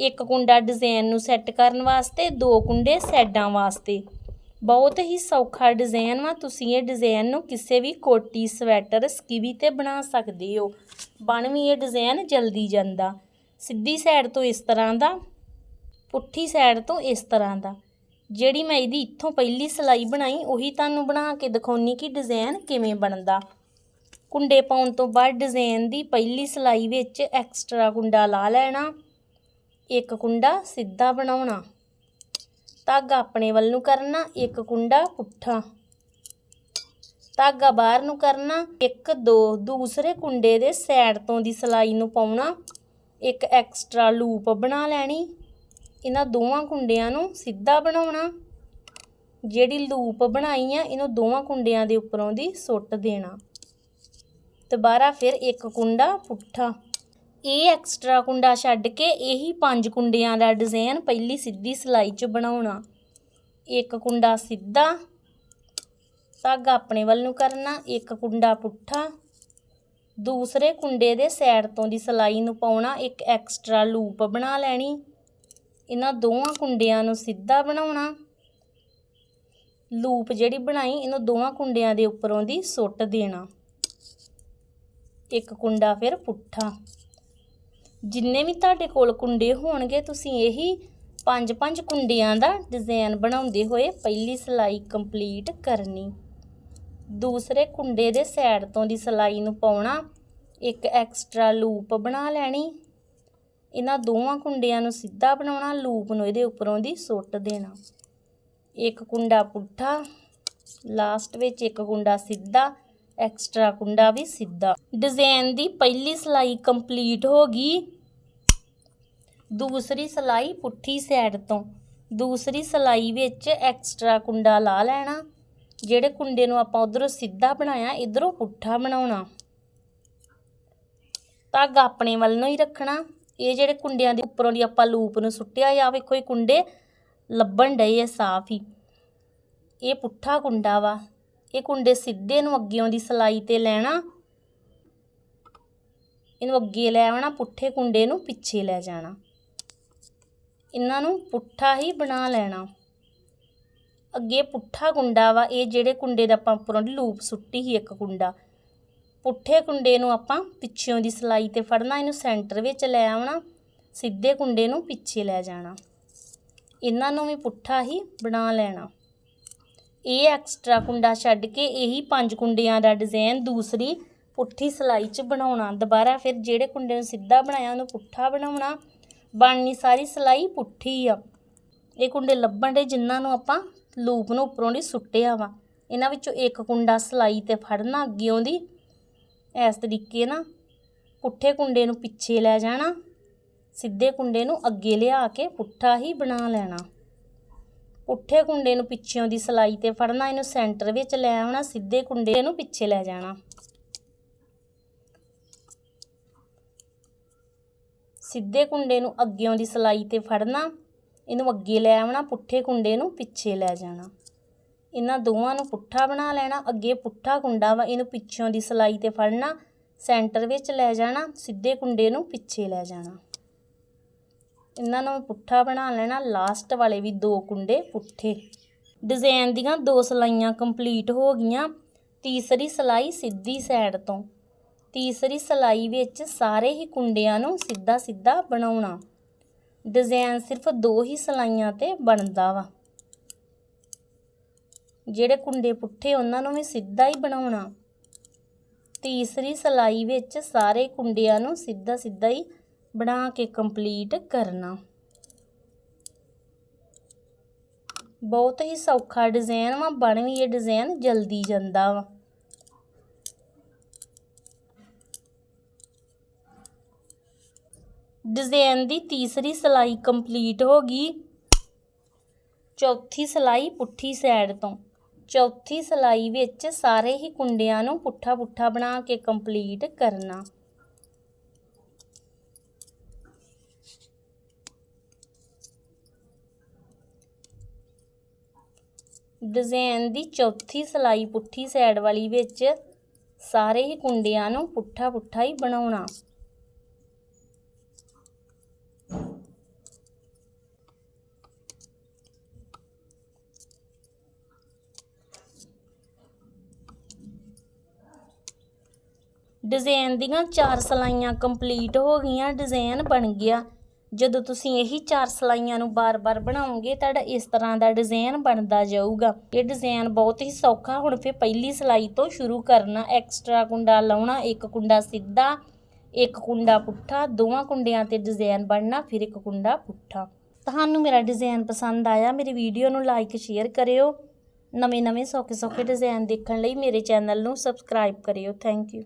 ਇੱਕ ਕੁੰਡਾ ਡਿਜ਼ਾਈਨ ਨੂੰ ਸੈੱਟ ਕਰਨ ਵਾਸਤੇ, ਦੋ ਕੁੰਡੇ ਸਾਈਡਾਂ ਵਾਸਤੇ। ਬਹੁਤ ਹੀ ਸੌਖਾ ਡਿਜ਼ਾਈਨ ਵਾ, ਤੁਸੀਂ ਇਹ ਡਿਜ਼ਾਈਨ ਨੂੰ ਕਿਸੇ ਵੀ ਕੋਟੀ, ਸਵੈਟਰ, ਸਕੀਵੀ ਤੇ ਬਣਾ ਸਕਦੇ ਹੋ। ਬਣ ਵੀ ਇਹ ਡਿਜ਼ਾਈਨ ਜਲਦੀ ਜਾਂਦਾ। ਸਿੱਧੀ ਸਾਈਡ ਤੋਂ ਇਸ ਤਰ੍ਹਾਂ ਦਾ, ਪੁੱਠੀ ਸਾਈਡ ਤੋਂ ਇਸ ਤਰ੍ਹਾਂ ਦਾ। ਜਿਹੜੀ ਮੈਂ ਇਹਦੀ ਇੱਥੋਂ ਪਹਿਲੀ ਸਲਾਈ ਬਣਾਈ, ਉਹੀ ਤੁਹਾਨੂੰ ਬਣਾ ਕੇ ਦਿਖਾਉਣੀ ਕਿ ਡਿਜ਼ਾਈਨ ਕਿਵੇਂ ਬਣਦਾ। ਕੁੰਡੇ ਪਾਉਣ ਤੋਂ ਬਾਅਦ ਡਿਜ਼ਾਈਨ ਦੀ ਪਹਿਲੀ ਸਲਾਈ ਵਿੱਚ ਐਕਸਟਰਾ ਕੁੰਡਾ ਲਾ ਲੈਣਾ। ਇੱਕ ਕੁੰਡਾ ਸਿੱਧਾ ਬਣਾਉਣਾ। ਧਾਗਾ ਆਪਣੇ ਵੱਲ ਨੂੰ ਕਰਨਾ, ਇੱਕ ਕੁੰਡਾ ਪੁੱਠਾ। ਧਾਗਾ ਬਾਹਰ ਨੂੰ ਕਰਨਾ, ਇੱਕ, ਦੋ, ਦੂਸਰੇ ਕੁੰਡੇ ਦੇ ਸਾਈਡ ਤੋਂ ਦੀ ਸਲਾਈ ਨੂੰ ਪਾਉਣਾ। ਇੱਕ ਐਕਸਟਰਾ ਲੂਪ ਬਣਾ ਲੈਣੀ। ਇਹਨਾਂ ਦੋਵਾਂ ਕੁੰਡਿਆਂ ਨੂੰ ਸਿੱਧਾ ਬਣਾਉਣਾ। ਜਿਹੜੀ ਲੂਪ ਬਣਾਈ ਆ, ਇਹਨੂੰ ਦੋਵਾਂ ਕੁੰਡਿਆਂ ਦੇ ਉੱਪਰੋਂ ਦੀ ਸੁੱਟ ਦੇਣਾ। ਦੁਬਾਰਾ ਫਿਰ ਇੱਕ ਕੁੰਡਾ ਪੁੱਠਾ। ਇਹ ਐਕਸਟਰਾ ਕੁੰਡਾ ਛੱਡ ਕੇ ਇਹੀ ਪੰਜ ਕੁੰਡਿਆਂ ਦਾ ਡਿਜ਼ਾਈਨ ਪਹਿਲੀ ਸਿੱਧੀ ਸਿਲਾਈ 'ਚ ਬਣਾਉਣਾ। ਇੱਕ ਕੁੰਡਾ ਸਿੱਧਾ ਧਾਗਾ ਆਪਣੇ ਵੱਲ ਨੂੰ ਕਰਨਾ, ਇੱਕ ਕੁੰਡਾ ਪੁੱਠਾ, ਦੂਸਰੇ ਕੁੰਡੇ ਦੇ ਸਾਈਡ ਤੋਂ ਦੀ ਸਿਲਾਈ ਨੂੰ ਪਾਉਣਾ, ਇੱਕ ਐਕਸਟਰਾ ਲੂਪ ਬਣਾ ਲੈਣੀ। ਇਹਨਾਂ ਦੋਵਾਂ ਕੁੰਡਿਆਂ ਨੂੰ ਸਿੱਧਾ ਬਣਾਉਣਾ। ਲੂਪ ਜਿਹੜੀ ਬਣਾਈ, ਇਹਨੂੰ ਦੋਵਾਂ ਕੁੰਡਿਆਂ ਦੇ ਉੱਪਰੋਂ ਦੀ ਸੁੱਟ ਦੇਣਾ। ਇੱਕ ਕੁੰਡਾ ਫਿਰ ਪੁੱਠਾ। ਜਿੰਨੇ ਵੀ ਤੁਹਾਡੇ ਕੋਲ ਕੁੰਡੇ ਹੋਣਗੇ, ਤੁਸੀਂ ਇਹੀ ਪੰਜ ਪੰਜ ਕੁੰਡਿਆਂ ਦਾ ਡਿਜ਼ਾਈਨ ਬਣਾਉਂਦੇ ਹੋਏ ਪਹਿਲੀ ਸਲਾਈ ਕੰਪਲੀਟ ਕਰਨੀ। ਦੂਸਰੇ ਕੁੰਡੇ ਦੇ ਸਾਈਡ ਤੋਂ ਦੀ ਸਲਾਈ ਨੂੰ ਪਾਉਣਾ, ਇੱਕ ਐਕਸਟਰਾ ਲੂਪ ਬਣਾ ਲੈਣੀ। ਇਹਨਾਂ ਦੋਵਾਂ ਕੁੰਡਿਆਂ ਨੂੰ ਸਿੱਧਾ ਬਣਾਉਣਾ ਲੂਪ ਨੂੰ ਇਹਦੇ ਉੱਪਰੋਂ ਦੀ ਸੁੱਟ ਦੇਣਾ। ਇੱਕ ਕੁੰਡਾ ਪੁੱਠਾ ਲਾਸਟ ਵਿੱਚ ਇੱਕ ਕੁੰਡਾ ਸਿੱਧਾ ਐਕਸਟਰਾ ਕੁੰਡਾ ਵੀ ਸਿੱਧਾ। ਡਿਜ਼ਾਈਨ ਦੀ ਪਹਿਲੀ ਸਲਾਈ ਕੰਪਲੀਟ ਹੋ ਗਈ। ਦੂਸਰੀ ਸਲਾਈ ਪੁੱਠੀ ਸਾਈਡ ਤੋਂ। ਦੂਸਰੀ ਸਲਾਈ ਵਿੱਚ ਐਕਸਟਰਾ ਕੁੰਡਾ ਲਾ ਲੈਣਾ, ਜਿਹੜੇ ਕੁੰਡੇ ਨੂੰ ਆਪਾਂ ਉਧਰੋਂ ਸਿੱਧਾ ਬਣਾਇਆ, ਇਧਰੋਂ ਪੁੱਠਾ ਬਣਾਉਣਾ। ਧਾਗਾ ਆਪਣੇ ਵੱਲ ਨੂੰ ਹੀ ਰੱਖਣਾ। ਇਹ ਜਿਹੜੇ ਕੁੰਡਿਆਂ ਦੇ ਉੱਪਰੋਂ ਦੀ ਆਪਾਂ ਲੂਪ ਨੂੰ ਸੁੱਟਿਆ ਆ ਵੇਖੋ ਇਹ ਕੁੰਡੇ ਲੱਭਣ ਡਏ ਆ ਸਾਫ਼ ਹੀ। ਇਹ ਪੁੱਠਾ ਕੁੰਡਾ ਵਾ। ਇਹ ਕੁੰਡੇ ਸਿੱਧੇ ਨੂੰ ਅੱਗਿਓਂ ਦੀ ਸਲਾਈ ਤੇ ਲੈਣਾ। ਇਹਨੂੰ ਅੱਗੇ ਲੈ ਆਉਣਾ, ਪੁੱਠੇ ਕੁੰਡੇ ਨੂੰ ਪਿੱਛੇ ਲੈ ਜਾਣਾ। ਇਹਨਾਂ ਨੂੰ ਪੁੱਠਾ ਹੀ ਬਣਾ ਲੈਣਾ। ਅੱਗੇ ਪੁੱਠਾ ਕੁੰਡਾ ਵਾ, ਇਹ ਜਿਹੜੇ ਕੁੰਡੇ ਦਾ ਆਪਾਂ ਉੱਪਰੋਂ ਲੂਪ ਸੁੱਟੀ ਸੀ ਇੱਕ ਕੁੰਡਾ। ਪੁੱਠੇ ਕੁੰਡੇ ਨੂੰ ਆਪਾਂ ਪਿੱਛੋਂ ਦੀ ਸਲਾਈ ਤੇ ਫੜਨਾ, ਇਹਨੂੰ ਸੈਂਟਰ ਵਿੱਚ ਲੈ ਆਉਣਾ, ਸਿੱਧੇ ਕੁੰਡੇ ਨੂੰ ਪਿੱਛੇ ਲੈ ਜਾਣਾ। ਇਹਨਾਂ ਨੂੰ ਵੀ ਪੁੱਠਾ ਹੀ ਬਣਾ ਲੈਣਾ। ਇਹ ਐਕਸਟਰਾ ਕੁੰਡਾ ਛੱਡ ਕੇ ਇਹੀ ਪੰਜ ਕੁੰਡਿਆਂ ਦਾ ਡਿਜ਼ਾਈਨ ਦੂਸਰੀ ਪੁੱਠੀ ਸਲਾਈ 'ਚ ਬਣਾਉਣਾ। ਦੁਬਾਰਾ ਫਿਰ ਜਿਹੜੇ ਕੁੰਡੇ ਨੂੰ ਸਿੱਧਾ ਬਣਾਇਆ, ਉਹਨੂੰ ਪੁੱਠਾ ਬਣਾਉਣਾ। ਬਣਨੀ ਸਾਰੀ ਸਲਾਈ ਪੁੱਠੀ ਆ। ਇਹ ਕੁੰਡੇ ਲੱਭਣ ਦੇ ਜਿਨ੍ਹਾਂ ਨੂੰ ਆਪਾਂ ਲੂਪ ਨੂੰ ਉੱਪਰੋਂ ਦੀ ਸੁੱਟਿਆ ਵਾ। ਇਹਨਾਂ ਵਿੱਚੋਂ ਇੱਕ ਕੁੰਡਾ ਸਲਾਈ ਤੇ ਫੜਨਾ ਅੱਗਿਓਂ ਦੀ। ਇਸ ਤਰੀਕੇ ਨਾਲ ਪੁੱਠੇ ਕੁੰਡੇ ਨੂੰ ਪਿੱਛੇ ਲੈ ਜਾਣਾ, ਸਿੱਧੇ ਕੁੰਡੇ ਨੂੰ ਅੱਗੇ ਲਿਆ ਕੇ ਪੁੱਠਾ ਹੀ ਬਣਾ ਲੈਣਾ। ਪੁੱਠੇ ਕੁੰਡੇ ਨੂੰ ਪਿੱਛਿਓਂ ਦੀ ਸਲਾਈ ਤੇ ਫੜਨਾ, ਇਹਨੂੰ ਸੈਂਟਰ ਵਿੱਚ ਲੈ ਆਉਣਾ, ਸਿੱਧੇ ਕੁੰਡੇ ਨੂੰ ਪਿੱਛੇ ਲੈ ਜਾਣਾ। ਸਿੱਧੇ ਕੁੰਡੇ ਨੂੰ ਅੱਗਿਓਂ ਦੀ ਸਲਾਈ ਤੇ ਫੜਨਾ, ਇਹਨੂੰ ਅੱਗੇ ਲੈ ਆਉਣਾ, ਪੁੱਠੇ ਕੁੰਡੇ ਨੂੰ ਪਿੱਛੇ ਲੈ ਜਾਣਾ। ਇਹਨਾਂ ਦੋਵਾਂ ਨੂੰ ਪੁੱਠਾ ਬਣਾ ਲੈਣਾ, ਅੱਗੇ ਪੁੱਠਾ ਕੁੰਡਾ ਵਾ, ਇਹਨੂੰ ਪਿੱਛੋਂ ਦੀ ਸਲਾਈ ਤੇ ਫੜਨਾ, ਸੈਂਟਰ ਵਿੱਚ ਲੈ ਜਾਣਾ, ਸਿੱਧੇ ਕੁੰਡੇ ਨੂੰ ਪਿੱਛੇ ਲੈ ਜਾਣਾ। ਇਹਨਾਂ ਨੂੰ ਪੁੱਠਾ ਬਣਾ ਲੈਣਾ ਲਾਸਟ ਵਾਲੇ ਵੀ ਦੋ ਕੁੰਡੇ ਪੁੱਠੇ। ਡਿਜ਼ਾਈਨ ਦੀਆਂ ਦੋ ਸਲਾਈਆਂ ਕੰਪਲੀਟ ਹੋ ਗਈਆਂ, ਤੀਸਰੀ ਸਲਾਈ ਸਿੱਧੀ ਸਾਈਡ ਤੋਂ। ਤੀਸਰੀ ਸਲਾਈ ਵਿੱਚ ਸਾਰੇ ਹੀ ਕੁੰਡਿਆਂ ਨੂੰ ਸਿੱਧਾ ਸਿੱਧਾ ਬਣਾਉਣਾ। ਡਿਜ਼ਾਈਨ ਸਿਰਫ ਦੋ ਹੀ ਸਲਾਈਆਂ ਤੇ ਬਣਦਾ ਵਾ। ਜਿਹੜੇ ਕੁੰਡੇ ਪੁੱਠੇ, ਉਹਨਾਂ ਨੂੰ ਵੀ ਸਿੱਧਾ ਹੀ ਬਣਾਉਣਾ। ਤੀਸਰੀ ਸਲਾਈ ਵਿੱਚ ਸਾਰੇ ਕੁੰਡਿਆਂ ਨੂੰ ਸਿੱਧਾ ਸਿੱਧਾ ਹੀ ਬਣਾ ਕੇ ਕੰਪਲੀਟ ਕਰਨਾ। ਬਹੁਤ ਹੀ ਸੌਖਾ ਡਿਜ਼ਾਈਨ ਵਾ, ਬਣ ਵੀ ਇਹ ਡਿਜ਼ਾਈਨ ਜਲਦੀ ਜਾਂਦਾ ਵਾ। ਡਿਜ਼ਾਈਨ ਦੀ ਤੀਸਰੀ ਸਲਾਈ ਕੰਪਲੀਟ ਹੋ ਗਈ। ਚੌਥੀ ਸਲਾਈ ਪੁੱਠੀ ਸਾਈਡ ਤੋਂ। ਚੌਥੀ ਸਲਾਈ ਵਿੱਚ ਸਾਰੇ ਹੀ ਕੁੰਡਿਆਂ ਨੂੰ ਪੁੱਠਾ ਪੁੱਠਾ ਬਣਾ ਕੇ ਕੰਪਲੀਟ ਕਰਨਾ। ਡਿਜ਼ਾਈਨ ਦੀ ਚੌਥੀ ਸਲਾਈ ਪੁੱਠੀ ਸਾਈਡ ਵਾਲੀ ਵਿੱਚ ਸਾਰੇ ਹੀ ਕੁੰਡਿਆਂ ਨੂੰ ਪੁੱਠਾ ਪੁੱਠਾ ਹੀ ਬਣਾਉਣਾ। ਡਿਜ਼ਾਈਨ ਦੀਆਂ ਚਾਰ ਸਲਾਈਆਂ ਕੰਪਲੀਟ ਹੋ ਗਈਆਂ, ਡਿਜ਼ਾਈਨ ਬਣ ਗਿਆ। ਜਦੋਂ ਤੁਸੀਂ ਇਹੀ ਚਾਰ ਸਲਾਈਆਂ ਨੂੰ ਬਾਰ-ਬਾਰ ਬਣਾਓਗੇ, ਤੁਹਾਡਾ ਇਸ ਤਰ੍ਹਾਂ ਦਾ ਡਿਜ਼ਾਈਨ ਬਣਦਾ ਜਾਊਗਾ। ਇਹ ਡਿਜ਼ਾਈਨ ਬਹੁਤ ਹੀ ਸੌਖਾ, ਹੁਣ ਫਿਰ ਪਹਿਲੀ ਸਲਾਈ ਤੋਂ ਸ਼ੁਰੂ ਕਰਨਾ। ਐਕਸਟਰਾ ਕੁੰਡਾ ਲਾਉਣਾ, ਇੱਕ ਕੁੰਡਾ ਸਿੱਧਾ, ਇੱਕ ਕੁੰਡਾ ਪੁੱਠਾ, ਦੋਵਾਂ ਕੁੰਡਿਆਂ ਤੇ ਡਿਜ਼ਾਈਨ ਬਣਨਾ, ਫਿਰ ਇੱਕ ਕੁੰਡਾ ਪੁੱਠਾ। ਤੁਹਾਨੂੰ ਮੇਰਾ ਡਿਜ਼ਾਈਨ ਪਸੰਦ ਆਇਆ, ਮੇਰੀ ਵੀਡੀਓ ਨੂੰ ਲਾਈਕ ਸ਼ੇਅਰ ਕਰਿਓ। ਨਵੇਂ ਨਵੇਂ ਸੌਖੇ ਸੌਖੇ ਡਿਜ਼ਾਈਨ ਦੇਖਣ ਲਈ ਮੇਰੇ ਚੈਨਲ ਨੂੰ ਸਬਸਕ੍ਰਾਈਬ ਕਰਿਓ। Thank you